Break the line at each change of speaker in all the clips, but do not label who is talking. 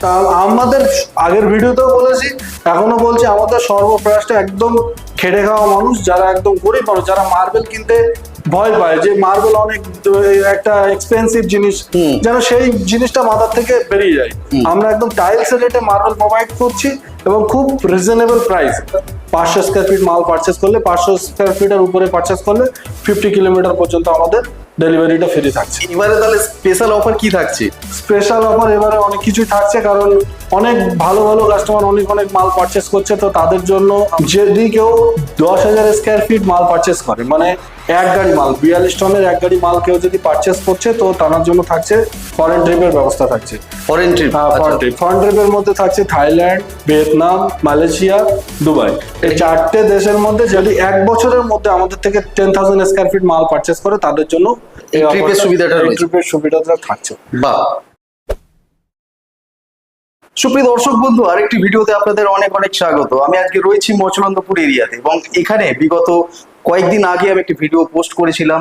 তা আমাদের আগের ভিডিওতেও বলেছি এখনও বলছি আমাদের সর্বপ্রয়াসটা একদম খেটে খাওয়া মানুষ যারা একদম গরিব মানুষ যারা মার্বেল কিনতে ভয় পায় যে মার্বেল অনেক একটা এক্সপেন্সিভ জিনিস যেন সেই জিনিসটা মাথার থেকে বেরিয়ে যায়। আমরা একদম টাইলস রেটে মার্বেল প্রোভাইড করছি এবং খুব রিজনেবল প্রাইস পাঁচশো স্কোয়ার ফিট মাল পারচেস করলে পাঁচশো স্কোয়ার ফিটের উপরে পারচেস করলে ফিফটি কিলোমিটার পর্যন্ত আমাদের ডেলিভারিটা ফ্রি থাকছে।
এবারে তাহলে স্পেশাল অফার কি থাকছে?
স্পেশাল অফার এবারে অনেক কিছু থাকছে কারণ অনেক ভালো ভালো কাস্টমার অনেক অনেক মাল পারচেস করছে তো তাদের জন্য যদি কেউ দশ হাজার স্কোয়ার ফিট মাল পারচেস করে মানে এক গাড়ি মাল বিয়াল্লিশ টনের এক গাড়ি মাল কেউ যদি পারচেস করছে তো তার জন্য থাকছে ফরেন ট্রিপের ব্যবস্থা থাকছে।
Foreign trip
foreign trip foreign ট্রিপের মধ্যে থাকছে থাইল্যান্ড ভিয়েতনাম মালয়েশিয়া দুবাই। এই চারটে দেশের মধ্যে যদি এক বছরের মধ্যে আমাদের থেকে টেন থাউজেন্ড স্কোয়ার ফিট মাল পারচেস করে তাদের জন্য
এই trip সুবিধাটা রয়েছে।
ট্রিপের সুবিধাটা থাকছে।
বাহ। সুপ্রিয় দর্শক বন্ধু, আরেকটি ভিডিওতে আপনাদের অনেক অনেক স্বাগত। আমি আজকে রয়েছি মচলন্দপুর এরিয়াতে এবং এখানে বিগত কয়েকদিন আগে আমি একটি ভিডিও পোস্ট করেছিলাম।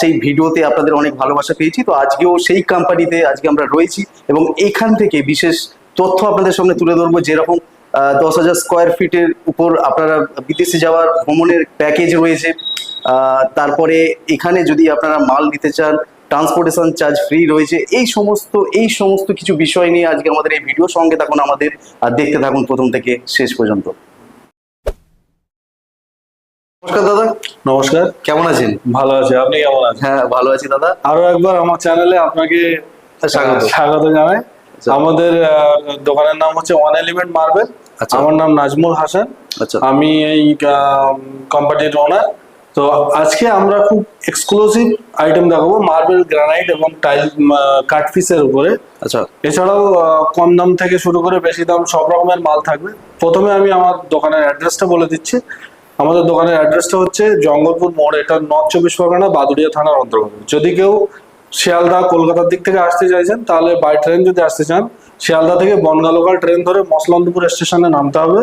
সেই ভিডিওতে আপনাদের অনেক ভালোবাসা পেয়েছি। তো আজকেও সেই কোম্পানিতে আজকে আমরা রয়েছি এবং এখান থেকে বিশেষ তথ্য আপনাদের সামনে তুলে ধরবো। যেরকম দশ হাজার স্কোয়ার ফিটের উপর আপনারা বিদেশে যাওয়ার ভ্রমণের প্যাকেজ রয়েছে। তারপরে এখানে যদি আপনারা মাল নিতে চান ট্রান্সপোর্টেশন চার্জ ফ্রি রয়েছে। এই সমস্ত এই সমস্ত কিছু বিষয় নিয়ে আজকে আমাদের এই ভিডিও সঙ্গে থাকুন আমাদের আর দেখতে থাকুন প্রথম থেকে শেষ পর্যন্ত। নমস্কার দাদা।
নমস্কার।
কেমন আছেন?
ভালো আছি। আপনি কেমন আছেন?
হ্যাঁ ভালো আছি দাদা।
আরও একবার আমার চ্যানেলে আপনাকে
স্বাগত।
স্বাগত জানাই।
আচ্ছা।
আমাদের দোকানের নাম হচ্ছে ওয়ান এলিমেন্ট মার্বেল
আচ্ছা।
আমার নাম নাজমুল হাসান।
আচ্ছা।
আমি এই কোম্পানির ওনার তো আজকে আমরা খুব এক্সক্লুসিভ আইটেম দেখাবো মার্বেল গ্রানাইট এবং টাইল কাঠফিসের উপরে।
আচ্ছা।
এছাড়াও কম দাম থেকে শুরু করে বেশি দাম সব রকমের মাল থাকবে। প্রথমে আমি আমার দোকানের অ্যাড্রেসটা বলে দিচ্ছি। আমাদের দোকানের অ্যাড্রেসটা হচ্ছে জঙ্গলপুর মোড় এটা নর্থ চব্বিশ পরগনা বাদুড়িয়া থানার অন্তর্গত। যদি কেউ শিয়ালদা কলকাতার দিক থেকে আসতে চাইছেন তাহলে বাই ট্রেন যদি আসতে চান শিয়ালদা থেকে বনগা লোকাল ট্রেন ধরে মসলন্দপুর স্টেশনে নামতে হবে।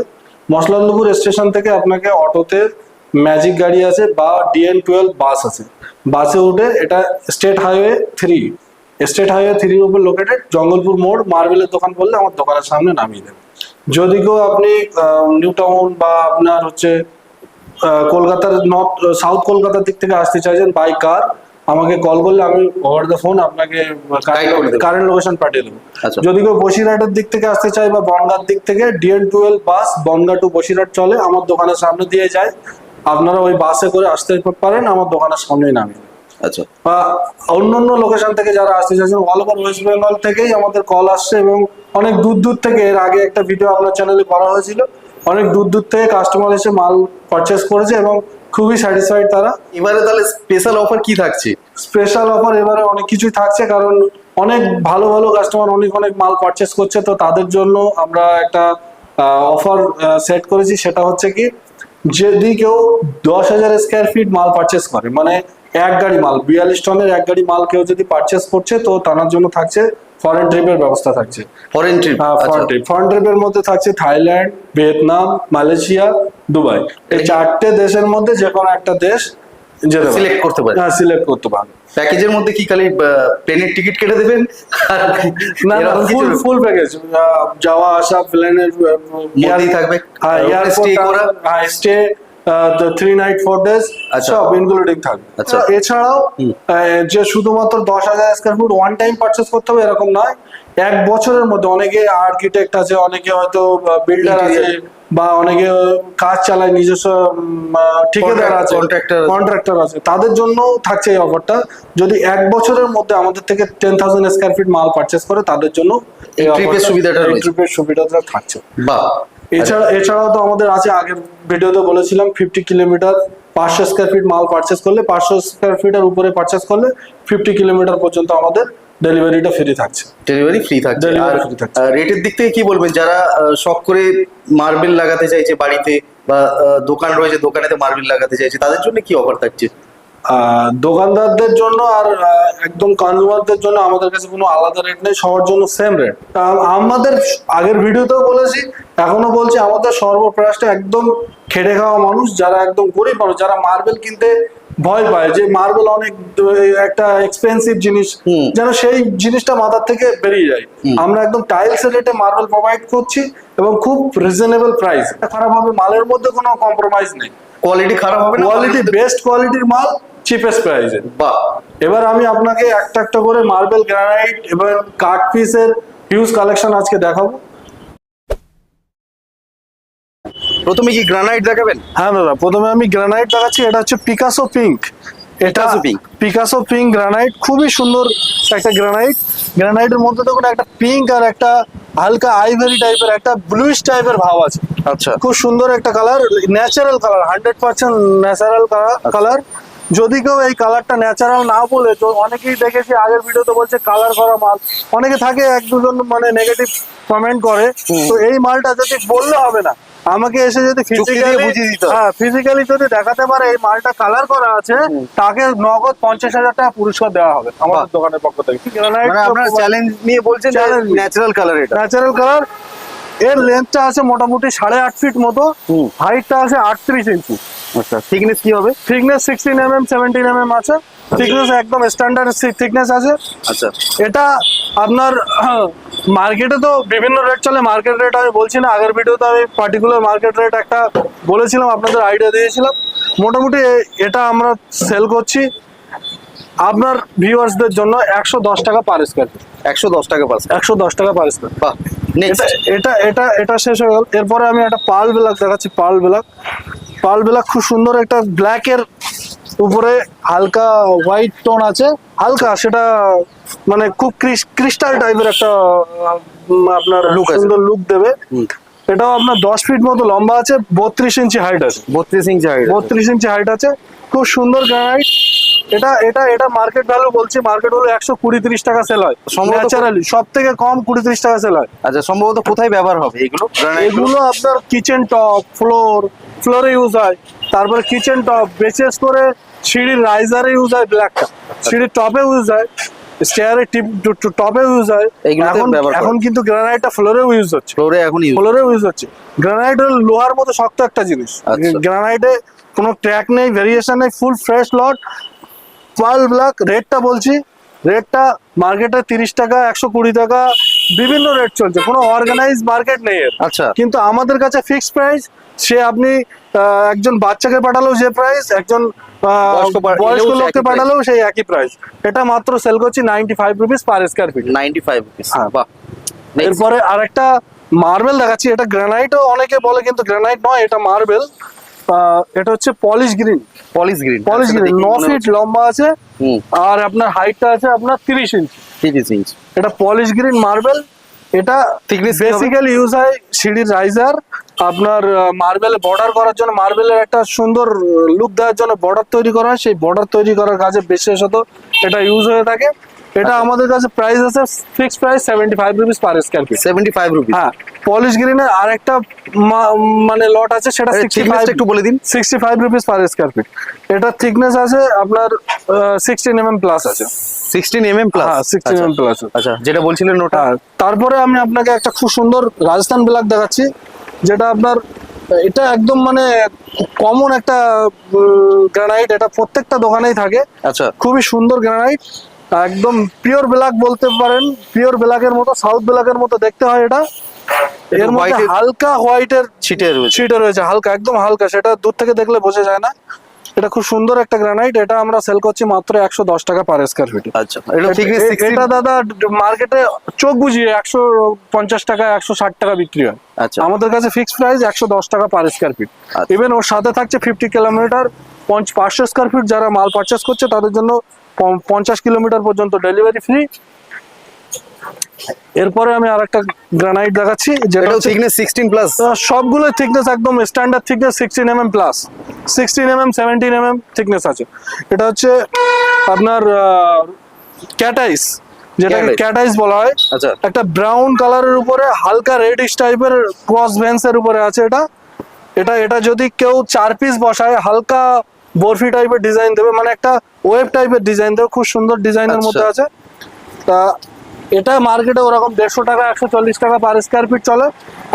মসলন্দপুর স্টেশন থেকে আপনাকে অটোতে ম্যাজিক গাড়ি আছে বা ডিএন টুয়েলভ বাস আছে। বাসে উঠে এটা state highway three state highway থ্রির উপর লোকেটেড জঙ্গলপুর মোড় মার্বেলের দোকান বললে আমার দোকানের সামনে নামিয়ে দেবে। যদি কেউ আপনি নিউ টাউন বা আপনার হচ্ছে কলকাতার নর্থ সাউথ কলকাতার দিক থেকে আসতে চাইছেন বাই কার আমাকে কল করলে আমি ওভার দ্য ফোন আপনাকে কারেন্ট লোকেশন পাঠিয়ে দেবো।
আচ্ছা।
যদি কেউ বসিরহাটের দিক থেকে আসতে চায় বা বনগার দিক থেকে DN twelve bus Bongaon to Basirhat চলে আমার দোকানের সামনে দিয়ে যায়। আপনারা ওই বাসে করে আসতে পারেন আমার দোকানের সামনেই নামিয়ে
আচ্ছা।
বা অন্য অন্য লোকেশন থেকে যারা আসতে চাইছেন অল ওভার ওয়েস্ট বেঙ্গল থেকেই আমাদের কল আসছে এবং অনেক দূর দূর থেকে এর আগে একটা ভিডিও আপনার চ্যানেলে করা হয়েছিল। অনেক দূর দূর থেকে কাস্টমার এসে মাল পারচেস করেছে এবং খুবই স্যাটিসফাইড তারা।
এবারে তাহলে স্পেশাল অফার কি থাকছে?
স্পেশাল অফার এবারে অনেক কিছুই থাকছে কারণ অনেক ভালো ভালো কাস্টমার অনেক অনেক মাল পারচেস করছে তো তাদের জন্য আমরা একটা অফার সেট করেছি। সেটা হচ্ছে কি যদি কেউ দশ হাজার স্কোয়ার ফিট মাল পারচেস করে। মানে এক গাড়ি মাল বিয়াল্লিশ টনের এক গাড়ি মাল কেউ যদি পারচেস করছে তো তার জন্য থাকছে ফরেন ট্রিপের ব্যবস্থা থাকছে।
Foreign trip
foreign trip foreign ট্রিপের মধ্যে থাকছে থাইল্যান্ড ভিয়েতনাম মালয়েশিয়া দুবাই। এই চারটে দেশের মধ্যে যে কোনো একটা দেশ যেতে
সিলেক্ট করতে পারে
হ্যাঁ সিলেক্ট করতে পারবে
প্যাকেজের মধ্যে কি খালি প্লেনের টিকিট কেটে দেবেন
না না ফুল ফুল প্যাকেজ যাওয়া আসা প্লেনের
মধ্যেই থাকবে?
হ্যাঁ এয়ারপোর্ট
stay করা?
হ্যাঁ stay three night four days
আচ্ছা।
সব ইনক্লুডিং থাকবে
আচ্ছা।
এছাড়াও যে শুধুমাত্র দশ হাজার square foot one time purchase করতে হবে এরকম নয় এক বছরের মধ্যে অনেকে আর্কিটেক্ট আছে অনেকে হয়তো বিল্ডার আছে। বা অনেকে কাজ চালায় নিজস্ব ঠিকাদার আছে। কন্ট্রাক্টর আছে। তাদের জন্য থাকছে এই অফারটা যদি এক বছরের মধ্যে আমাদের থেকে টেন থাউজেন্ড স্কোয়ার ফিট মাল পারচেস করে তাদের জন্য
সুবিধাটা
সুবিধাটা থাকছে।
বাহ।
এছাড়া এছাড়াও তো আমাদের আছে আগের ভিডিওতে বলেছিলাম ফিফটি কিলোমিটার পাঁচশো স্কোয়ার ফিট মাল পারচেস করলে পাঁচশো স্কোয়ার ফিটের উপরে পারচেস করলে ফিফটি কিলোমিটার পর্যন্ত আমাদের ডেলিভারিটা ফ্রি থাকছে।
ডেলিভারি ফ্রি থাকছে। আর রেটের দিক থেকে কি বলবেন? যারা শখ করে মার্বেল লাগাতে চাইছে বাড়িতে বা দোকান রয়েছে দোকানেতে মার্বেল লাগাতে চাইছে তাদের জন্য কি অফার থাকছে?
দোকানদারদের জন্য আর একদম কনজিউমারদের জন্য আমাদের কাছে কোনো আলাদা রেট নেই সবার জন্য সেম রেট আমাদের আগের ভিডিওতেও বলেছি এখনও বলছি আমাদের সর্বপ্রয়াসটা একদম খেটে খাওয়া মানুষ যারা একদম গরিব মানুষ যারা মার্বেল কিনতে ভয় পায় যে মার্বেল অনেক একটা এক্সপেন্সিভ জিনিস। যেন সেই জিনিসটা মাথার থেকে বেরিয়ে যায়। আমরা একদম টাইলস রেটে মার্বেল প্রোভাইড করছি এবং খুব রিজনেবল প্রাইস খারাপ হবে মালের মধ্যে কোনো কম্প্রোমাইজ নেই।
কোয়ালিটি খারাপ হবে
কোয়ালিটি বেস্ট কোয়ালিটির মাল চিপেস্ট প্রাইসে
বাহ।
এবার আমি আপনাকে একটা একটা করে মার্বেল গ্রানাইট এবং কাঠ পিসের হিউজ কালেকশন আজকে দেখাবো।
প্রথমে কি গ্রানাইট দেখাবেন?
হ্যাঁ দাদা প্রথমে আমি গ্রানাইট দেখাচ্ছি এটা হচ্ছে পিকাসো পিঙ্ক এটা
pink।
পিকাসো পিঙ্ক গ্রানাইট খুবই সুন্দর একটা গ্রানাইট গ্রানাইটের মধ্যে দেখুন একটা পিঙ্ক আর একটা হালকা আইভরি টাইপের একটা ব্লুইশ টাইপের ভাব আছে।
আচ্ছা।
খুব সুন্দর একটা colour natural colour hundred percent natural colour যদি কেউ এই কালারটা ন্যাচারাল না বলে তো অনেকেই দেখেছি আগের ভিডিওতে বলছে কালার করা মাল। অনেকে থাকে এক দুজন মানে নেগেটিভ কমেন্ট করে তো এই মালটা যদি বললে হবে না আমাকে এসে যদি ফিজিক্যালি
বুঝিয়ে দিতে
হ্যাঁ ফিজিক্যালি যদি দেখাতে পারে এই মালটা কালার করা আছে তাকে নগদ পঞ্চাশ হাজার টাকা পুরস্কার দেওয়া হবে আমাদের দোকানের পক্ষ থেকে।
মানে আপনার চ্যালেঞ্জ নিয়ে বলছেন। ন্যাচারাল কালার এটা।
ন্যাচারাল কালার এর লেন্থটা আছে মোটামুটি সাড়ে আট ফিট মতো। হাইটটা আছে আটত্রিশ ইঞ্চি
আচ্ছা থিকনেস কি হবে?
Thickness sixteen M M seventeen M M আছে। থিকনেস একদম স্ট্যান্ডার্ড থিকনেস আছে।
আচ্ছা।
এটা আপনার মার্কেটে তো বিভিন্ন রেট চলে। মার্কেট রেট আমি বলছি না আগের ভিডিওতে আমি পার্টিকুলার মার্কেট রেট একটা বলেছিলাম আপনাদের আইডিয়া দিয়েছিলাম। মোটামুটি এটা আমরা সেল করছি আপনার ভিউয়ার্সদের জন্য একশো দশ টাকা পার স্কোয়ার
একশো দশ টাকা পাস
একশো দশ টাকা পার
বাহ নেক্সট
এটা এটা এটা শেষ হয়ে গেল। এরপরে আমি একটা পাল ব্ল্যাক দেখাচ্ছি পাল ব্ল্যাক পাল ব্ল্যাক খুব সুন্দর একটা ব্ল্যাকের উপরে হালকা হোয়াইট টোন আছে। হালকা সেটা মানে খুব ক্রিস্টাল টাইপের একটা আপনার
লুক।
সুন্দর লুক দেবে। এটাও আপনার দশ ফিট মতো লম্বা আছে বত্রিশ ইঞ্চি হাইট আছে।
বত্রিশ ইঞ্চি হাইট
বত্রিশ ইঞ্চি হাইট আছে। খুব সুন্দর গ্রানাইট এটা এটা এটা মার্কেট ভ্যালু বলছি মার্কেট হলো একশো কুড়ি তিরিশ টাকা সেল হয়।
সম্ভবত-
ন্যাচারালি সব থেকে কম কুড়ি তিরিশ টাকা সেল হয়।
আচ্ছা সম্ভবত কোথায় ব্যবহার হবে এগুলো?
এগুলো আপনার কিচেন টপ ফ্লোর ফ্লোরে ইউজ হয়। তারপরে কিচেন টপ বিশেষ করে সিঁড়ির রাইজারে ইউজ হয় ব্ল্যাকটা সিঁড়ির টপে ইউজ হয়। স্টেয়ারে টিপ টপে ইউজ হয়। এখন এখন কিন্তু গ্রানাইটটা ফ্লোরেও ইউজ হচ্ছে।
ফ্লোরে এখন ইউজ
ফ্লোরেও ইউজ হচ্ছে। গ্রানাইট লোহার মতো শক্ত একটা জিনিস।
আচ্ছা।
গ্রানাইটে কোনো ট্র্যাক নেই ভেরিয়েশন নেই ফুল ফ্রেশ লট পাল ব্ল্যাক রেটটা বলছি। রেটটা মার্কেটে তিরিশ টাকা একশো কুড়ি টাকা। বিভিন্ন রেট চলছে কোনো অর্গানাইজ মার্কেট নেই
আচ্ছা।
কিন্তু আমাদের কাছে ফিক্সড প্রাইস সে আপনি একজন বাচ্চাকে পাঠালেও যে প্রাইস একজন
বয়স্ক
লোককে
একই
পাঠালেও সেই একই প্রাইস এটা মাত্র সেল করছি ninety five rupees per square feet
ninety five rupees
এরপরে আরেকটা মার্বেল দেখাচ্ছি এটা গ্রানাইটও অনেকে বলে কিন্তু গ্রানাইট নয় এটা মার্বেল এটা হচ্ছে polish green
polish green
polish green ন ফিট লম্বা আছে আর আপনার হাইটটা আছে আপনার তিরিশ ইঞ্চি
তিরিশ ইঞ্চ
এটা পলিশ গ্রিন মার্বেল এটা? বেসিক্যালি ইউজ হয় সিঁড়ির রাইজার আপনার মার্বেলে বর্ডার করার জন্য মার্বেলের একটা সুন্দর লুক দেওয়ার জন্য বর্ডার তৈরি করা হয়। সেই বর্ডার তৈরি করার কাজে বিশেষত এটা ইউজ হয়ে থাকে। এটা
আচ্ছা।
আমাদের কাছে প্রাইস আছে fixed price seventy five rupees per square feet
seventy five rupees
হ্যাঁ পলিশ গ্রিনের আরেকটা মানে লট আছে সেটা সিক্সটি ফাইভ
থিকনেসটা একটু বলে দিন।
Sixty five rupees per square feet এটা থিকনেস আছে আপনার সিক্সটিন এম এম প্লাস আছে।
সিক্সটিন এম এম প্লাস
হ্যাঁ সিক্সটিন এম প্লাস
আচ্ছা যেটা বলছিলেন ওটা?
হ্যাঁ তারপরে আমি আপনাকে একটা খুব সুন্দর রাজস্থান ব্ল্যাক দেখাচ্ছি যেটা আপনার এটা একদম মানে কমন একটা গ্রানাইট এটা প্রত্যেকটা দোকানেই থাকে।
আচ্ছা।
খুবই সুন্দর গ্রানাইট একদম পিওর ব্ল্যাক বলতে পারেন পিওর ব্ল্যাকের মতো সাউথ ব্ল্যাকের মতো দেখতে হয় এটা। এর মধ্যে হালকা হোয়াইটের
ছিটে রয়েছে।
ছিটে রয়েছে হালকা একদম হালকা সেটা দূর থেকে দেখলে বোঝা যায় না। এটা খুব সুন্দর একটা গ্রানাইট এটা আমরা সেল করছি মাত্র একশো দশ টাকা পার স্কোয়ার ফিট
আচ্ছা এটা
দাদা মার্কেটে চোখ বুঝিয়ে একশো পঞ্চাশ টাকা একশো ষাট টাকা বিক্রি হয়।
আচ্ছা।
আমাদের কাছে ফিক্সড প্রাইস একশো দশ টাকা পার স্কোয়ার ফিট। ইভেন ওর সাথে থাকছে ফিফটি কিলোমিটার পাঁচশো স্কোয়ার ফিট যারা মাল পারচেস করছে তাদের জন্য পঞ্চাশ কিলোমিটার পর্যন্ত ডেলিভারি ফ্রি এরপরে আমি আরেকটা গ্রানাইট দেখাচ্ছি যেটা
থিকনেস প্লাস
সবগুলো থিকনেস একদম standard thickness sixteen M M plus sixteen M M seventeen M M thickness আছে। এটা হচ্ছে আপনার ক্যাটাইস যেটাকে ক্যাটাইস বলা হয়।
আচ্ছা।
একটা ব্রাউন কালারের উপরে হালকা রেডিশ টাইপের ক্রস ভেন্সের উপরে আছে এটা। এটা এটা যদি কেউ চার পিস বসায় হালকা বরফি টাইপের ডিজাইন দেবে মানে একটা ওয়েব টাইপের ডিজাইন দেবে খুব সুন্দর ডিজাইনের
আচ্ছা।
মধ্যে আছে। তা এটা মার্কেটে ওরকম দেড়শো টাকা একশো চল্লিশ টাকা পার স্কোয়ার ফিট চলে।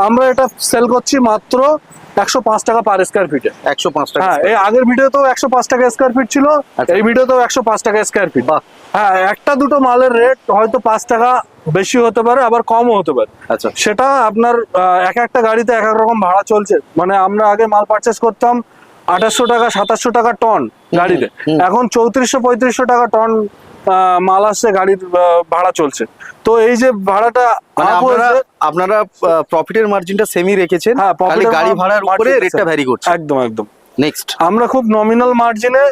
আমরা এটা সেল করছি মাত্র একশো পাঁচ টাকা পার স্কোয়ার ফিটে
একশো পাঁচ টাকা
হ্যাঁ এই আগের ভিডিওতেও একশো পাঁচ টাকা স্কোয়ার ফিট ছিল
আচ্ছা।
এই ভিডিওতেও একশো পাঁচ টাকা স্কোয়ার ফিট
বাহ।
হ্যাঁ একটা দুটো মালের রেট হয়তো পাঁচ টাকা বেশি হতে পারে আবার কমও হতে পারে।
আচ্ছা।
সেটা আপনার এক একটা গাড়িতে এক এক রকম ভাড়া চলছে। মানে আমরা আগে মাল পারচেস করতাম আঠাশশো টাকা সাতাশশো টাকা টন গাড়িতে। এখন চৌত্রিশশো পঁয়ত্রিশশো টাকা টন মাল আসছে গাড়ির ভাড়া চলছে। তো এই যে ভাড়াটা
মানে আপনারা প্রফিটের মার্জিনটা সেমি রেখেছেন
হ্যাঁ,
গাড়ি ভাড়ার উপরে রেটটা ভ্যারি করছে।
একদম একদম।
নেক্সট
আমরা খুব নমিনাল মার্জিনে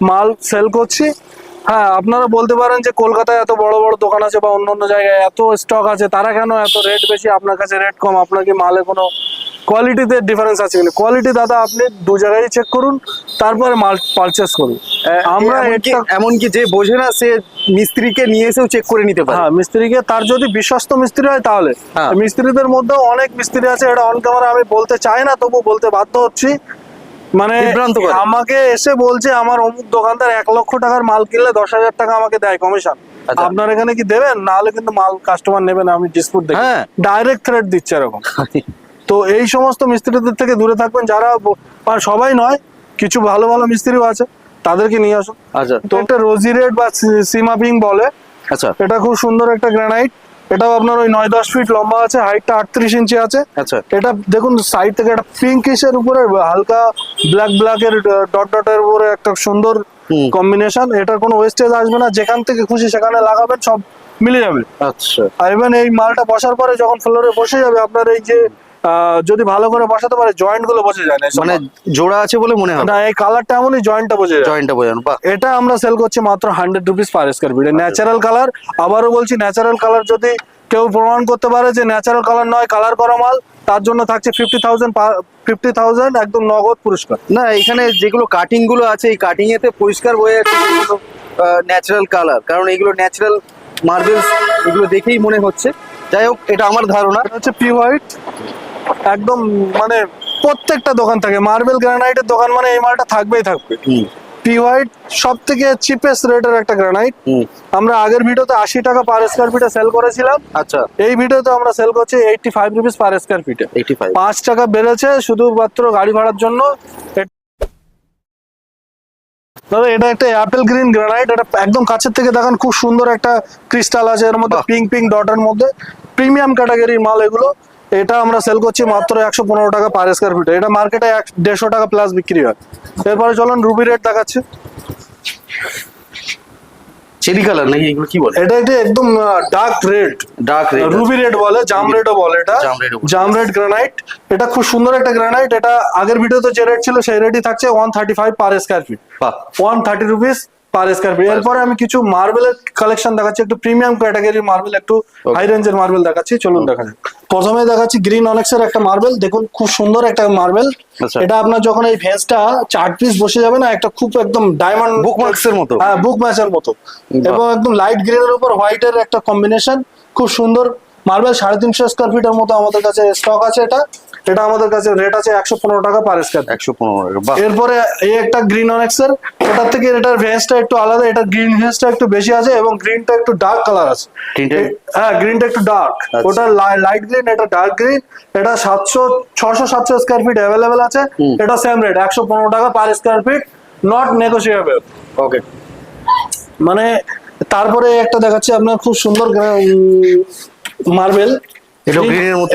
মাল সেল করছি। হ্যাঁ আপনারা বলতে পারেন যে কলকাতায় এত বড় বড় দোকান আছে বা অন্য অন্য জায়গায় এত স্টক আছে তারা কেন এত রেট বেশি? আপনার কাছে রেট কম আপনার কি মালে কোনো কোয়ালিটিতে ডিফারেন্স আছে কিনা? কোয়ালিটি দাদা আপনি দু জায়গায় চেক করুন তারপরে মাল পারচেস করুন। আমরা
এমনকি যে বোঝে না সে মিস্ত্রিকে নিয়ে এসেও চেক করে নিতে পারে।
হ্যাঁ মিস্ত্রিকে তার যদি বিশ্বস্ত মিস্ত্রি হয় তাহলে।
হ্যাঁ।
মিস্ত্রিদের মধ্যেও অনেক মিস্ত্রি আছে এটা অন ক্যামেরা আমি বলতে চাই না তবু বলতে বাধ্য হচ্ছি। মানে আমাকে এসে বলছে আমার অমুক দোকানদার এক লক্ষ টাকার মাল কিনলে দশ হাজার টাকা আমাকে দেয় কমিশন
আচ্ছা।
আপনার এখানে কি দেবেন? নাহলে কিন্তু মাল কাস্টমার নেবে না আমি ডিসপুট দেখি।
হ্যাঁ।
ডাইরেক্ট থ্রেট দিচ্ছে এরকম। তো এই সমস্ত মিস্ত্রিদের থেকে দূরে থাকবেন যারা সবাই নয় কিছু ভালো ভালো মিস্ত্রিও আছে তাদেরকে নিয়ে আসুন।
আচ্ছা।
তো একটা রোজি রেড বা সিমাপিং বলে
আচ্ছা।
এটা খুব সুন্দর একটা গ্রানাইট এটাও আপনার ওই নয় দশ ফিট লম্বা আছে হাইটটা আটত্রিশ ইঞ্চি আছে।
আচ্ছা।
এটা দেখুন সাইড থেকে একটা পিঙ্কিশের উপরে হালকা ব্ল্যাক ব্ল্যাক এর ডট ডট এর উপরে একটা সুন্দর কম্বিনেশন এটার কোনো ওয়েস্টেজ আসবে না যেখান থেকে খুশি সেখানে লাগাবেন সব মিলে যাবে।
আচ্ছা।
আর ইভেন এই মালটা বসার পরে যখন ফ্লোরে বসে যাবে আপনার এই যে যদি ভালো করে বসাতে পারে জয়েন্টগুলো বসে যায় না
মানে জোড়া আছে বলে মনে হয়।
না এই কালারটা এমনই জয়েন্টটা বসে যায়।
জয়েন্টটা বোঝানো বাহ
এটা আমরা সেল করছি মাত্র hundred rupees per square feet natural colour আবারও বলছি ন্যাচারাল কালার যদি কেউ প্রমাণ করতে পারে যে ন্যাচারাল কালার নয় কালার করা মাল তার জন্য থাকছে ফিফটি থাউজেন্ড ফিফটি থাউজেন্ড একদম নগদ পুরস্কার।
না এখানে যেগুলো কাটিংগুলো আছে এই কাটিং এতে পরিষ্কার হয়ে যাচ্ছে ন্যাচারাল কালার কারণ এগুলো ন্যাচারাল মার্বেলস এগুলো দেখেই মনে হচ্ছে। যাই হোক এটা আমার ধারণা।
এটা হচ্ছে পি হোয়াইট একদম মানে প্রত্যেকটা দোকান থাকে। মার্বেল গ্রানাইটের দোকান মানে এই মালটা থাকবেই থাকবে। পি হোয়াইট সব থেকে চিপেস্ট রেটের একটা গ্রানাইট আমরা আগের ভিডিওতে আশি টাকা পার স্কোয়ার ফিটে সেল করেছিলাম।
আচ্ছা।
এই ভিডিওতে আমরা সেল করছি eighty five rupees per square ফিটে পাঁচ টাকা বেড়েছে শুধুমাত্র গাড়ি ভাড়ার জন্য। দাদা এটা একটা অ্যাপেল গ্রিন গ্রানাইট এটা একদম কাছের থেকে দেখান খুব সুন্দর একটা ক্রিস্টাল আছে এর মধ্যে। পিঙ্ক পিঙ্ক ডটের মধ্যে। প্রিমিয়াম ক্যাটাগরির মাল এগুলো। এটা আমরা সেল করছি মাত্র একশো পনেরো টাকা পার স্কোয়ার ফিটে এটা মার্কেটে এক দেড়শো টাকা প্লাস বিক্রি হয়। এরপরে চলুন রুবি রেট দেখাচ্ছি।
চেরি কালার নাকি এগুলো কি বলে?
এটা একদম dark red
dark red
ruby red বলে জাম রেডও বলে এটা।
জাম
রেড গ্রানাইট এটা খুব সুন্দর একটা গ্রানাইট এটা আগের ভিডিওতে যে রেট ছিল সেই রেটই থাকছে one thirty five per square feet one thirty rupees per square feet. এরপরে আমি কিছু মার্বেলের কালেকশন দেখাচ্ছি একটু প্রিমিয়াম ক্যাটাগরির মার্বেল একটু হাই রেঞ্জের মার্বেল দেখাচ্ছি চলুন দেখা যাক প্রথমে দেখাচ্ছি গ্রিন অনেক্সের একটা মার্বেল দেখুন খুব সুন্দর একটা মার্বেল
আচ্ছা।
এটা আপনার যখন এই ভেন্সটা চার পিস বসে যাবে না একটা খুব একদম ডায়মন্ড
এর মতো।
হ্যাঁ বুক ম্যাচের মতো। এবং একদম লাইট গ্রিনের উপর হোয়াইটের একটা কম্বিনেশন খুব সুন্দর মার্বেল সাড়ে তিনশো স্কোয়ার ফিটের মতো আমাদের কাছে স্টক আছে এটা। এটা আমাদের কাছে রেট আছে একশো পনেরো টাকা পার স্কোয়ার
একশো পনেরো টাকা
এরপরে এই একটা গ্রিন অনেক্সের ওটার থেকে এটার ভেন্সটা একটু আলাদা এটা গ্রিন ভেন্সটা একটু বেশি আছে এবং গ্রিনটা একটু ডার্ক কালার আছে। হ্যাঁ গ্রিনটা একটু ডার্ক
আচ্ছা।
ওটা লাইট গ্রিন এটা ডার্ক গ্রিন এটা সাতশো ছশো সাতশো স্কোয়ার ফিট অ্যাভেলেবেল আছে। এটা সেম রেট একশো পনেরো টাকা per square feet not negotiable
okay
মানে তারপরে একটা দেখাচ্ছি আপনার খুব সুন্দর মার্বেল
এটাও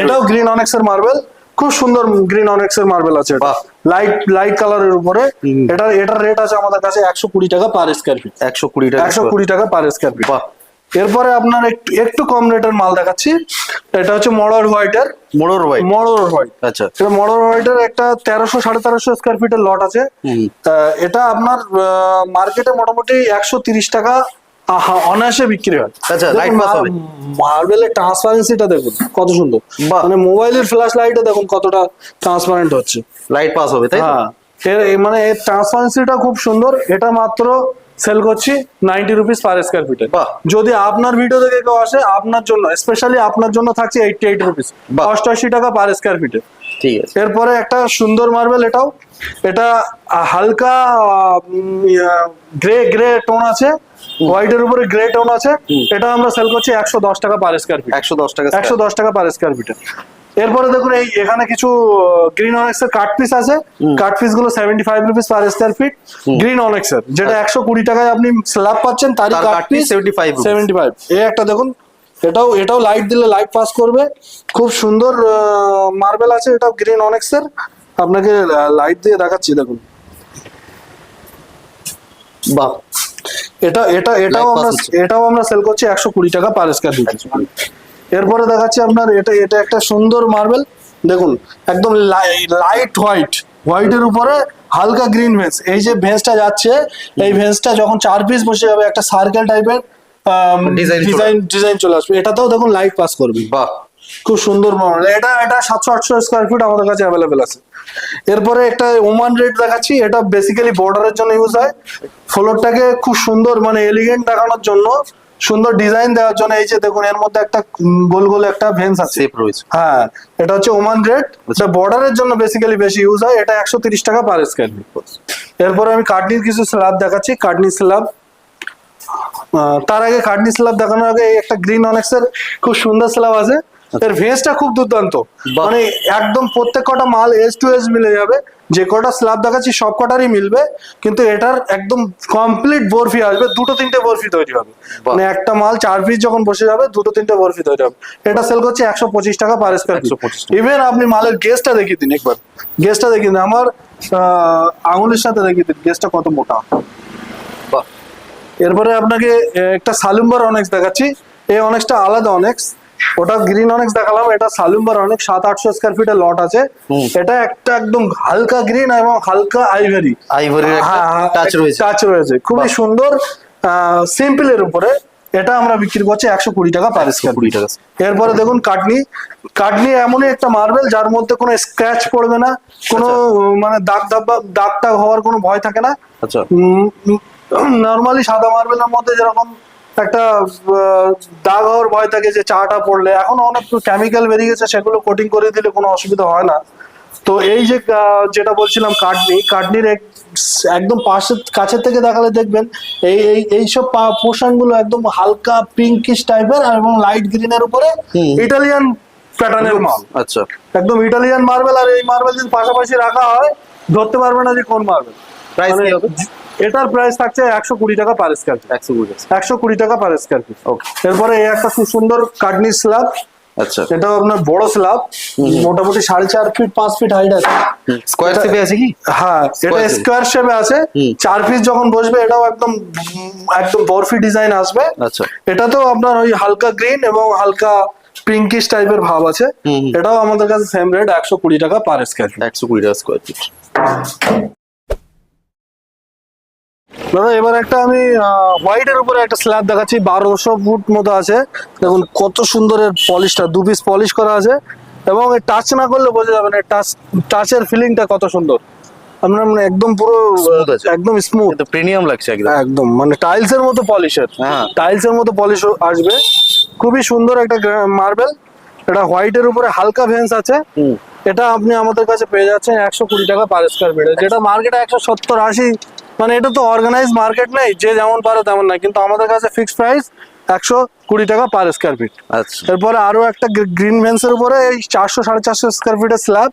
এর
গ্রিন অনেক্সের মার্বেল খুব সুন্দর গ্রিন অনেক্সের মার্বেল আছে
বাহ।
লাইট লাইট কালারের উপরে। এটা এটার রেট আছে আমাদের কাছে একশো কুড়ি টাকা পার স্কোয়ার ফিট
একশো কুড়ি টাকা
একশো কুড়ি টাকা পার স্কোয়ার ফিট এরপরে আপনার একটু একটু কম রেটের মাল দেখাচ্ছি। এটা হচ্ছে মডার হোয়াইটের
মোড়র হোয়াইট
মডার হোয়াইট
আচ্ছা।
এটা মডার হোয়াইটের একটা তেরোশো সাড়ে তেরোশো স্কোয়ার ফিটের লট আছে। এটা আপনার মার্কেটে মোটামুটি একশো তিরিশ টাকা আহা, অনায়াসে বিক্রি হয়
আচ্ছা, pass হবে।
মার্বেলের ট্রান্সপারেন্সিটা দেখুন কত সুন্দর। মানে মোবাইলের ফ্ল্যাশ লাইটে দেখুন কতটা ট্রান্সপারেন্ট হচ্ছে
লাইট পাস হবে তাই?
হ্যাঁ মানে এর ট্রান্সপারেন্সিটা খুব সুন্দর এটা মাত্র সেল করছি নাইনটি রুপিস পার স্কোয়ার ফিটে। যদি আপনার ভিডিও থেকে কেউ আসে আপনার জন্য স্পেশালি আপনার জন্য থাকছে এইটটি এইট রুপিস। অষ্টআশি টাকা পার স্কোয়ার ফিটে
ঠিক আছে।
এরপরে একটা সুন্দর মার্বেল এটাও। এটা হালকা গ্রে গ্রে টোন আছে। হোয়াইটের উপরে গ্রে টোন আছে। এটা আমরা সেল করছি একশো দশ টাকা পার স্কোয়ার ফিট
একশো দশ টাকা
একশো দশ টাকা পার স্কোয়ার ফিটে এরপরে দেখুন এই এখানে কিছু গ্রিন অনেক্সের কাট পিস আছে। কাট পিসগুলো seventy five rupees per square feet green অনেক্সের যেটা একশো কুড়ি টাকায় আপনি স্ল্যাব পাচ্ছেন তারই
তার
cut piece
75 rupees।
Seventy five এই একটা দেখুন এটাও এটাও লাইট দিলে লাইট পাস করবে। খুব সুন্দর মার্বেল আছে এটাও গ্রিন অনেক্সের আপনাকে লাইট দিয়ে দেখাচ্ছি দেখুন।
বাহ।
এটা এটা এটাও আমরা এটাও আমরা সেল করছি একশো কুড়ি টাকা পার স্কোয়ার ফিট এরপরে দেখাচ্ছি আপনার এটা এটা একটা সুন্দর মার্বেল দেখুন একদম লাইট হোয়াইট হোয়াইটের উপরে হালকা গ্রিন ভেন্স এই যে ভেন্সটা যাচ্ছে এই ভেন্সটা যখন চার পিস বসে যাবে একটা সার্কেল টাইপের ডিজাইন ডিজাইন চলে আসবে। এটাতেও দেখুন লাইট পাস করবে।
বাহ।
খুব সুন্দর মডেল এটা এটা সাতশো আটশো স্কোয়ার ফিট আমাদের কাছে অ্যাভেলেবেল আছে। এরপরে একটা ওমান রেট দেখাচ্ছি। এটা বেসিক্যালি বর্ডারের জন্য ইউজ হয়। ফ্লোরটাকে খুব সুন্দর মানে এলিগেন্ট দেখানোর জন্য সুন্দর ডিজাইন দেওয়ার জন্য এই যে দেখুন এর মধ্যে একটা গোল গোল একটা ভেন্স আছে। হ্যাঁ এটা হচ্ছে ওমান রেট এটা বর্ডারের জন্য বেসিক্যালি বেশি ইউজ হয়। এটা একশো তিরিশ টাকা পার স্কোয়ার ফিট এরপরে আমি কাটনির কিছু স্ল্যাব দেখাচ্ছি। কাটনি স্ল্যাব তার আগে কাটনি স্ল্যাব দেখানোর আগে একটা গ্রিন অনেক্সের খুব সুন্দর স্ল্যাব আছে। এর ভেজটা খুব দুর্দান্ত। মানে একদম প্রত্যেক কটা মাল এজ টু এজ মিলে যাবে। যে কটা স্ল্যাব দেখাচ্ছি সব কটারই মিলবে। কিন্তু এটার একদম কমপ্লিট বরফি আসবে। দুটো তিনটে বরফি তৈরি হবে। মানে একটা মাল চার পিস যখন বসে যাবে দুটো তিনটে বরফি তৈরি হবে। এটা সেল করছে একশো পঁচিশ টাকা পার স্কোয়ার
125
ইভেন আপনি মালের গেস্টটা দেখিয়ে দিন একবার। গেস্টটা দেখিয়ে দিন। আমার আহ, আঙুলের সাথে দেখিয়ে দিন। গেস্টটা কত মোটা? এরপরে আপনাকে একটা সালুম্বার অনেক্স দেখাচ্ছি। এই অনেক্সটা আলাদা অনেক্স ওটা গ্রিন অনেক্স দেখালাম। এটা সালুম্বার অনেক সাত আটশো স্কোয়ার ফিটের লট আছে। এটা একটা একদম হালকা গ্রিন এবং হালকা আইভারি
আইভরির একটা টাচ রয়েছে।
টাচ রয়েছে। খুবই সুন্দর সিম্পল এর উপরে। এটা আমরা বিক্রি করছি একশো কুড়ি টাকা পার স্কোয়ার
কুড়ি টাকা।
এরপরে দেখুন কাটনি। কাটনি এমনই একটা মার্বেল যার মধ্যে কোনো স্ক্র্যাচ পড়বে না। কোনো মানে দাগ দাগ দাগ টাগ হওয়ার কোনো ভয় থাকে না।
আচ্ছা।
নর্মালি সাদা মার্বেলের মধ্যে যেরকম একটা দাগ হওয়ার ভয় থাকে যে চাটা পড়লে এখন অনেক কেমিক্যাল বেরিয়ে গেছে সেগুলো কোটিং করে দিলে কোনো অসুবিধা হয় না। তো এই যে যেটা বলছিলাম কাটনি কাটনির একদম পাশের কাছের থেকে দেখালে দেখবেন এই এই এইসব পোর্শনগুলো একদম হালকা পিঙ্কিশ টাইপের এবং লাইট গ্রিনের উপরে। ইটালিয়ান প্যাটার্নের মাল
আচ্ছা।
একদম ইটালিয়ান মার্বেল আর এই মার্বেল যদি পাশাপাশি রাখা হয় ধরতে পারবে না যে কোন মার্বেল।
প্রাইস কি হবে?
এটার প্রাইস থাকছে একশো কুড়ি টাকা পার স্কোয়ার ফিট
একশো কুড়ি টাকা।
একশো কুড়ি টাকা পার স্কোয়ার ফিট
ওকে
এরপরে এই একটা খুব সুন্দর কাটনি স্ল্যাব
আচ্ছা।
এটাও আপনার বড় স্ল্যাব মোটামুটি সাড়ে চার ফিট পাঁচ ফিট হাইট আছে।
স্কোয়ার শেপে আছে কি?
হ্যাঁ এটা স্কোয়ার শেপে আছে। চার পিস যখন বসবে এটাও একদম একদম বরফি ডিজাইন আসবে।
আচ্ছা।
এটাতেও আপনার ওই হালকা গ্রিন এবং হালকা পিঙ্কিশ টাইপের ভাব আছে। এটাও আমাদের কাছে সেম রেট একশো কুড়ি টাকা পার স্কোয়ার ফিট
একশো কুড়ি টাকা স্কোয়ার ফিট
দাদা এবার একটা আমি হোয়াইটের উপরে একটা স্ল্যাব দেখাচ্ছি বারোশো ফুট মতো আছে। দেখুন কত সুন্দর এর পলিশটা দু পিস পলিশ করা আছে। এবং টাচ না করলে বোঝা যাবে না টাচ টাচের ফিলিংটা কত সুন্দর। আপনার মানে একদম পুরো একদম স্মুথ
প্রিমিয়াম লাগছে একদম।
একদম মানে টাইলস এর মতো পলিশের
হ্যাঁ।
টাইলস এর মতো পলিশ আসবে। খুবই সুন্দর একটা মার্বেল এটা হোয়াইটের উপরে হালকা ভেন্স আছে। এটা আপনি আমাদের কাছে পেয়ে যাচ্ছেন একশো কুড়ি টাকা পার স্কোয়ার ফিট যেটা মার্কেটে একশো সত্তর আশি মানে এটা তো অর্গানাইজ মার্কেট নেই যে যেমন পারে তেমন না কিন্তু আমাদের কাছে ফিক্সড প্রাইস একশো কুড়ি টাকা পার স্কোয়ার ফিট
আচ্ছা।
এরপরে আরও একটা গ্রিন ভেন্সের উপরে এই চারশো সাড়ে চারশো স্কোয়ার ফিটের স্ল্যাব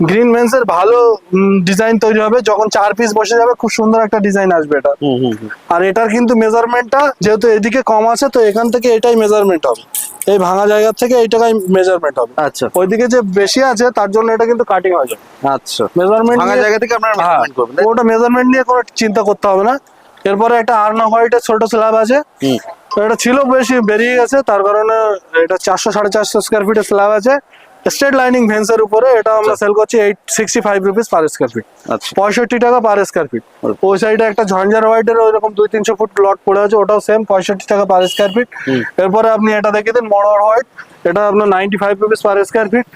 গ্রিন ভেন্সের ভালো ডিজাইন তৈরি হবে। যখন চার পিস বসে যাবে খুব সুন্দর একটা ডিজাইন আসবে এটা। আর এটার কিন্তু মেজারমেন্টটা যেহেতু এদিকে কম আছে তো এখান থেকে এটাই মেজারমেন্ট হবে। এই ভাঙা জায়গা থেকে এই টাকায় মেজারমেন্ট হবে।
আচ্ছা।
ওইদিকে যে বেশি আছে তার জন্য এটা কিন্তু কাটিং হয়ে যাবে।
আচ্ছা।
মেজারমেন্ট
ভাঙা জায়গা থেকে আপনারা মেজারমেন্ট করবেন
ওটা মেজারমেন্ট নিয়ে কোনো চিন্তা করতে হবে না। এরপরে একটা আর্না হোয়াইটের ছোট স্ল্যাব আছে।
হুম।
এটা ছিল বেশি বেরিয়ে গেছে। তার কারণে এটা চারশো সাড়ে চারশো স্কোয়ার ফিটের স্ল্যাব আছে। স্ট্রেট লাইনিং ভেন্সের উপরে এটা আমরা সেল করছি eight sixty five rupees per square feet
আচ্ছা।
পঁয়ষট্টি টাকা পার স্কোয়ার ফিট ওই সাইডে একটা ঝঞ্ঝার হোয়াইটের ওইরকম দুই তিনশো ফুট লট পড়ে আছে ওটাও সেম পঁয়ষট্টি টাকা পার স্কোয়ার ফিট। এরপরে আপনি এটা দেখে দিন মনোয়ার হোয়াইট এটা আপনার ninety five rupees per square feet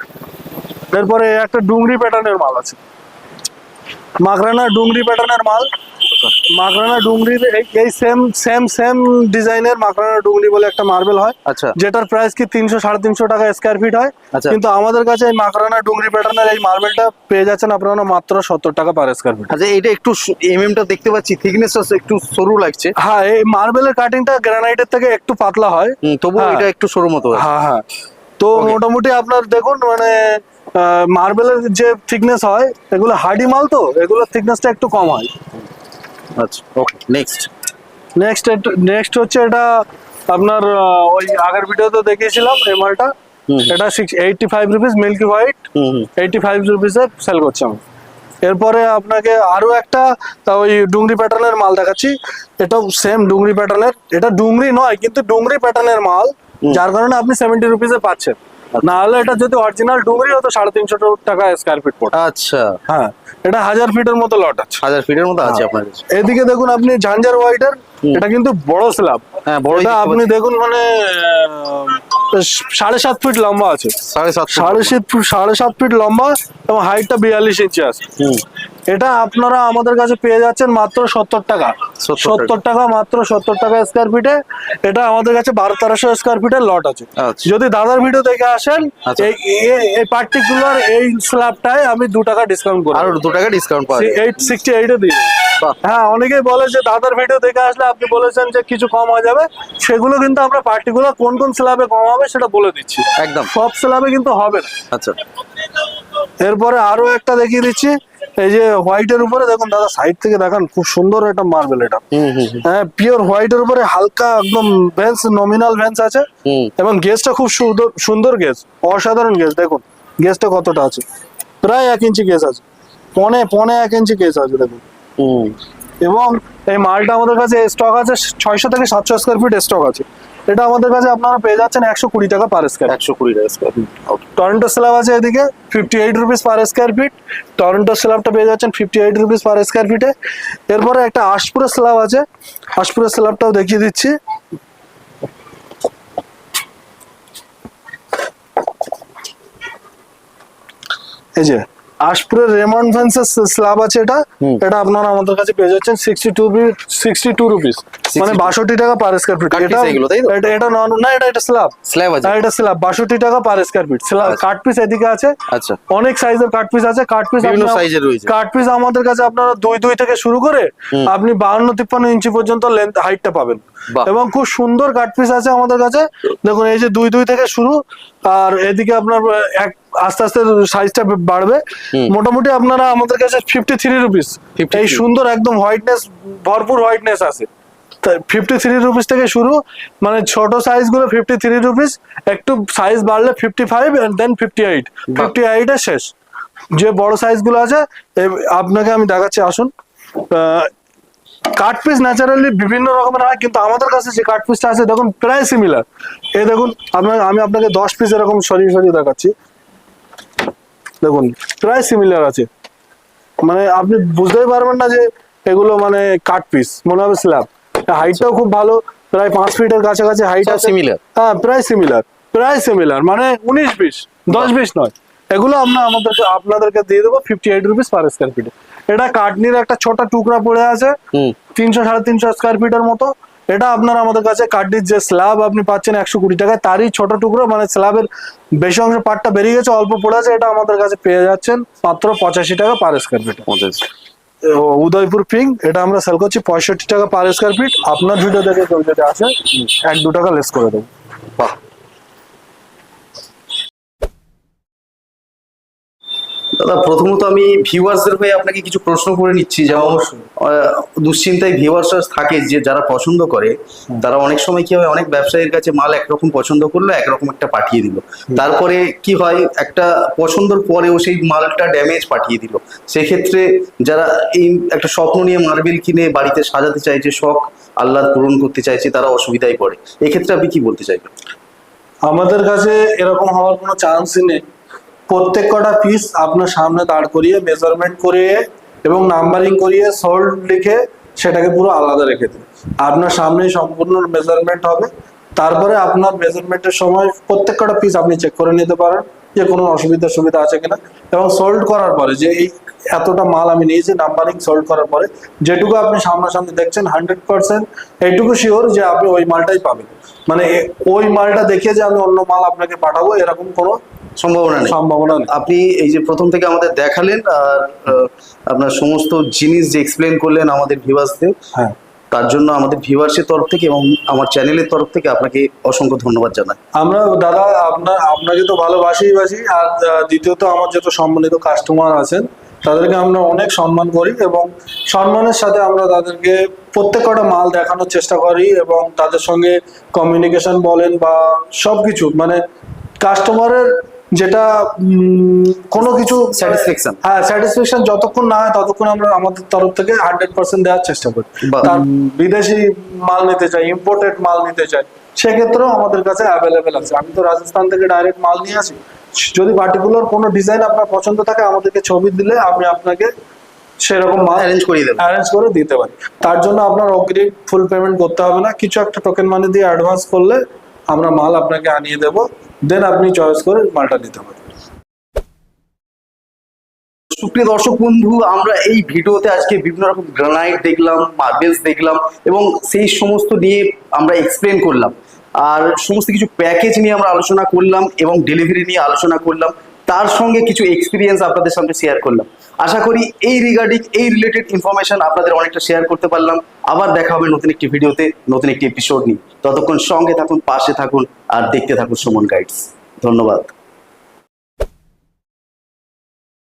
এরপরে একটা ডুংরি প্যাটার্নের মাল আছে। মাকরানা ডুংরি প্যাটার্নের মাল।
চমৎকার
মাকড়ানা ডুংরির এই- সেম সেম সেম ডিজাইনের মাকড়ানা ডুংরি বলে একটা মার্বেল হয়।
আচ্ছা।
যেটার প্রাইস কি তিনশো সাড়ে তিনশো টাকা স্কোয়ার ফিট হয়।
আচ্ছা।
কিন্তু আমাদের কাছে এই মাকড়ানা ডুংরি প্যাটার্নের এই মার্বেলটা পেয়ে যাচ্ছেন আপনারা মাত্র সত্তর টাকা পার স্কোয়ার ফিট
আচ্ছা এটা একটু এমএমটা দেখতে পাচ্ছি। থিকনেসটা একটু সরু লাগছে।
হ্যাঁ এই মার্বেলের কাটিংটা গ্রানাইটের থেকে একটু পাতলা হয়।
তবুও
হ্যাঁ।
এটা একটু সরু মতো
হ্যাঁ। হ্যাঁ তো মোটামুটি আপনার দেখুন মানে মার্বেলের যে থিকনেস হয় এগুলো হার্ডি মাল তো এগুলোর থিকনেসটা একটু কম হয়।
আচ্ছা ওকে নেক্সট
নেক্সট নেক্সট হচ্ছে এটা আপনার ওই আগের ভিডিওতে দেখিয়েছিলাম এই মালটা। এটা six eighty five rupees milky white eighty five রুপিসে sell করছি আমি। এরপরে আপনাকে আরও একটা তা ওই ডুংরি প্যাটার্নের মাল দেখাচ্ছি। এটাও সেম ডুংরি প্যাটার্নের এটা ডুংরি নয় কিন্তু ডুংরি প্যাটার্নের মাল যার কারণে আপনি সেভেন্টি রুপিসে পাচ্ছেন। না হলে এটা যদি অরিজিনাল ডুংরি হতো সাড়ে তিনশো টাকা স্কোয়ার ফিট পড়ে
আচ্ছা।
হ্যাঁ এটা হাজার ফিটের মতো লট আছে।
হাজার ফিটের মতো আছে
হ্যাঁ।
আপনার
এদিকে দেখুন আপনি ঝাঞ্ঝার ওয়াইডার এটা কিন্তু বড় স্ল্যাব
হ্যাঁ বড়
আপনি দেখুন মানে সাড়ে সাত ফিট লম্বা আছে।
সাড়ে সাত
সাড়ে সাত ফিট সাড়ে সাত ফিট লম্বা এবং হাইটটা বিয়াল্লিশ ইঞ্চি আছে এটা আপনারা আমাদের কাছে পেয়ে যাচ্ছেন মাত্র সত্তর টাকা। সত্তর টাকা। মাত্র সত্তর টাকা স্কোয়ার ফিটে এটা আমাদের কাছে বারো তেরোশো স্কোয়ার ফিটের লট আছে।
আচ্ছা।
যদি দাদার ভিডিও দেখে আসেন
আচ্ছা।
এই পার্টিকুলার এই স্ল্যাবটায় আমি দু টাকা ডিসকাউন্ট করি
আর দু টাকা ডিসকাউন্ট যায়।
এইট সিক্সটি এইটে দিই হ্যাঁ অনেকেই বলে যে দাদার ভিডিও দেখে আসলে আপনি বলেছেন যে কিছু কম হয়ে যাবে। সেগুলো কিন্তু আমরা পার্টিকুলার কোন কোন স্ল্যাবে কম হবে সেটা বলে দিচ্ছি।
একদম।
সব স্ল্যাবে কিন্তু হবে না।
আচ্ছা।
এরপরে আরও একটা দেখিয়ে দিচ্ছি। এই যে হোয়াইটের উপরে দেখুন দাদা সাইড থেকে দেখান খুব সুন্দর একটা মার্বেল এটা। হ্যাঁ পিওর হোয়াইটের উপরে হালকা একদম ভেন্স নমিনাল ভেন্স আছে। এবং গেজটা খুব সুন্দর সুন্দর গেজ অসাধারণ গেজ দেখুন গেজটা কতটা আছে। প্রায় এক ইঞ্চি গেজ আছে। পনে পনে এক ইঞ্চি গেজ আছে দেখুন।
হুম।
এবং এই মালটা আমাদের কাছে স্টক আছে ছয়শো থেকে সাতশো স্কোয়ার ফিট স্টক আছে। এটা আমাদের কাছে আপনারা পেয়ে যাচ্ছেন একশো কুড়ি টাকা পার স্কোয়ার
একশো কুড়ি টাকা স্কোয়ার
টরেন্টো স্ল্যাব আছে এদিকে fifty eight rupees per square feet Toronto স্ল্যাবটা পেয়ে যাচ্ছেন fifty eight rupees per square ফিটে এরপরে একটা আশপুরের স্ল্যাব আছে। আশপুরের স্ল্যাবটাও দেখিয়ে দিচ্ছি। এই যে আশপুরের রেমন্ড ভেন্সের স্ল্যাব আছে এটা। এটা আপনারা আমাদের কাছে পেয়ে যাচ্ছেন sixty two sixty two rupees মানে বাষট্টি টাকা পার স্কোয়ার ফিট এটা? এটা এটা নন- না এটা এটা স্ল্যাব
স্ল্যাব আছে।
এটা স্ল্যাব বাষট্টি টাকা per square feet slab. Cut piece এদিকে আছে।
আচ্ছা।
অনেক সাইজের কাট পিস আছে। কাট পিস
বিভিন্ন সাইজের রয়েছে।
কাট পিস আমাদের কাছে আপনারা দুই দুই থেকে শুরু করে আপনি বাহান্ন তিপ্পান্ন ইঞ্চি পর্যন্ত লেন্থ হাইটটা পাবেন। এবং খুব সুন্দর কাট পিস আছে আমাদের কাছে। দেখুন এই যে দুই দুই থেকে শুরু। আর এদিকে আপনার এক আস্তে আস্তে সাইজটা বাড়বে। মোটামুটি আপনারা আমাদের কাছে ফিফটি থ্রি রুপিস এই সুন্দর একদম হোয়াইটনেস ভরপুর হোয়াইটনেস আছে। ফিফটি থ্রি রুপিস থেকে শুরু মানে ছোট সাইজগুলো ফিফটি থ্রি রুপিস একটু সাইজ বাড়লে fifty five and then fifty eight fifty এইটে শেষ। যে বড় সাইজগুলো আছে আপনাকে আমি দেখাচ্ছি আসুন। কাট পিস ন্যাচারালি বিভিন্ন রকমের হয় কিন্তু আমাদের কাছে যে কাট পিসটা আছে দেখুন প্রায় সিমিলার এই দেখুন আপনার আমি আপনাকে দশ পিস এরকম সরিয়ে সরিয়ে দেখাচ্ছি। দেখুন প্রায় সিমিলার আছে। মানে আপনি বুঝতেই পারবেন না যে এগুলো মানে কাট পিস মনে হবে স্ল্যাব হাইটটাও খুব ভালো প্রায় পাঁচ ফিটের কাছাকাছি হাইট
similar?
হ্যাঁ প্রায় সিমিলার প্রায় সিমিলার মানে উনিশ বিশ দশ বিশ নয়। এগুলো আমরা আমাদেরকে আপনাদেরকে দিয়ে দেবো fifty eight rupees per square ফিটে এটা কাটনির একটা ছোট টুকরা পড়ে আছে।
হুম।
তিনশো সাড়ে তিনশো স্কোয়ার ফিটের মতো। এটা আপনার আমাদের কাছে কাঠনির যে স্ল্যাব আপনি পাচ্ছেন একশো কুড়ি টাকায় তারই ছোট টুকরো মানে স্ল্যাবের বেশি অংশ পাটটা বেরিয়ে গেছে অল্প পড়ে আছে এটা আমাদের কাছে পেয়ে যাচ্ছেন মাত্র পঁচাশি টাকা per square feet Udaipur pink এটা আমরা সেল করছি পঁয়ষট্টি টাকা পার স্কোয়ার ফিট আপনার ভিডিও দেখে যদি আসে এক দু টাকা লেস করে দেবো।
বাহ। দাদা প্রথমত আমি ভিউয়ার্সদের হয়ে আপনাকে কিছু প্রশ্ন করে নিচ্ছি যেমন দুশ্চিন্তায় ভিউয়ার্স থাকে যে যারা পছন্দ করে তারা অনেক সময় কি হয় অনেক ব্যবসায়ীর কাছে মাল একরকম পছন্দ করল একরকম একটা পাঠিয়ে দিল। তারপরে কি হয় একটা পছন্দর পরেও সেই মালটা ড্যামেজ পাঠিয়ে দিল। সেক্ষেত্রে যারা এই একটা স্বপ্ন নিয়ে মার্বেল কিনে বাড়িতে সাজাতে চাইছে শখ আহ্লাদ পূরণ করতে চাইছে তারা অসুবিধায় পড়ে। এক্ষেত্রে আপনি কি বলতে চাইবেন?
আমাদের কাছে এরকম হওয়ার কোনো চান্সই নেই। প্রত্যেক কটা পিস আপনার সামনে দাঁড় করিয়ে মেজারমেন্ট করিয়ে এবং নাম্বারিং করিয়ে সোল্ড লিখে সেটাকে পুরো আলাদা রেখে দিন। আপনার সামনেই সম্পূর্ণ মেজারমেন্ট হবে। তারপরে আপনার মেজারমেন্টের সময় প্রত্যেক কটা পিস আপনি চেক করে নিতে পারেন যে কোনো অসুবিধা সুবিধা আছে কিনা। এবং সোল্ড করার পরে যে এই এতটা মাল আমি নিয়েছি নাম্বারিং সোল্ড করার পরে, যেটুকু আপনি সামনাসামনি দেখছেন হান্ড্রেড পার্সেন্ট এইটুকু শিওর যে আপনি ওই মালটাই পাবেন। মানে ওই মালটা দেখিয়ে যে আমি অন্য মাল আপনাকে পাঠাবো, এরকম কোনো
সম্ভাবনা নেই।
সম্ভাবনা
আপনি এই যে প্রথম থেকে আমাদের দেখালেন আর আপনার সমস্ত জিনিস যে এক্সপ্লেন করলেন আমাদের ভিউয়ার্সদের
হ্যাঁ।
তার জন্য আমাদের ভিউয়ার্সের তরফ থেকে এবং আমার চ্যানেলের তরফ থেকে আপনাকে অসংখ্য ধন্যবাদ জানাই।
আমরা দাদা আপনার আপনাকে তো ভালোবাসিই বাসি আর দ্বিতীয়ত আমার যত সম্মানিত কাস্টমার আছেন তাদেরকে আমরা অনেক সম্মান করি এবং সম্মানের সাথে আমরা তাদেরকে প্রত্যেকটা মাল দেখানোর চেষ্টা করি এবং তাদের সঙ্গে কমিউনিকেশন বলেন বা সবকিছু মানে কাস্টমারের যেটা কোনো কিছু
Satisfaction.
হ্যাঁ স্যাটিসফ্যাকশন যতক্ষণ না হয় ততক্ষণ আমরা আমাদের তরফ থেকে হান্ড্রেড পার্সেন্ট দেওয়ার চেষ্টা করি। তার বিদেশি মাল নিতে চাই ইম্পোর্টেড মাল নিতে চাই সেক্ষেত্রেও আমাদের কাছে অ্যাভেলেবেল আছে। আমি তো রাজস্থান থেকে ডাইরেক্ট মাল নিয়ে আসি। যদি পার্টিকুলার কোনো ডিজাইন আপনার পছন্দ থাকে আমাদেরকে ছবি দিলে আমি আপনাকে সেরকম মাল
অ্যারেঞ্জ করিয়ে দেবেন
অ্যারেঞ্জ করে দিতে পারি। তার জন্য আপনার অগ্রিম ফুল পেমেন্ট করতে হবে না। কিছু একটা টোকেন মানি দিয়ে অ্যাডভান্স করলে আমরা মাল আপনাকে আনিয়ে দেবো। দেন আপনি চয়েস করে মালটা নিতে পারেন।
সুপ্রিয় দর্শক বন্ধু, আমরা এই ভিডিওতে আজকে বিভিন্ন রকম গ্রানাইট দেখলাম মার্বেলস দেখলাম এবং সেই সমস্ত নিয়ে আমরা এক্সপ্লেন করলাম। আর সমস্ত কিছু প্যাকেজ নিয়ে আমরা আলোচনা করলাম এবং ডেলিভারি নিয়ে আলোচনা করলাম। তার সঙ্গে কিছু এক্সপিরিয়েন্স আপনাদের সঙ্গে শেয়ার করলাম। আশা করি এই রিগার্ডিং এই রিলেটেড ইনফরমেশন আপনাদের অনেকটা শেয়ার করতে পারলাম। আবার দেখা হবে নতুন একটি ভিডিওতে, নতুন একটি এপিসোড নিয়ে। ততক্ষণ সঙ্গে থাকুন, পাশে থাকুন, আর দেখতে থাকুন সুমন গাইডস ধন্যবাদ।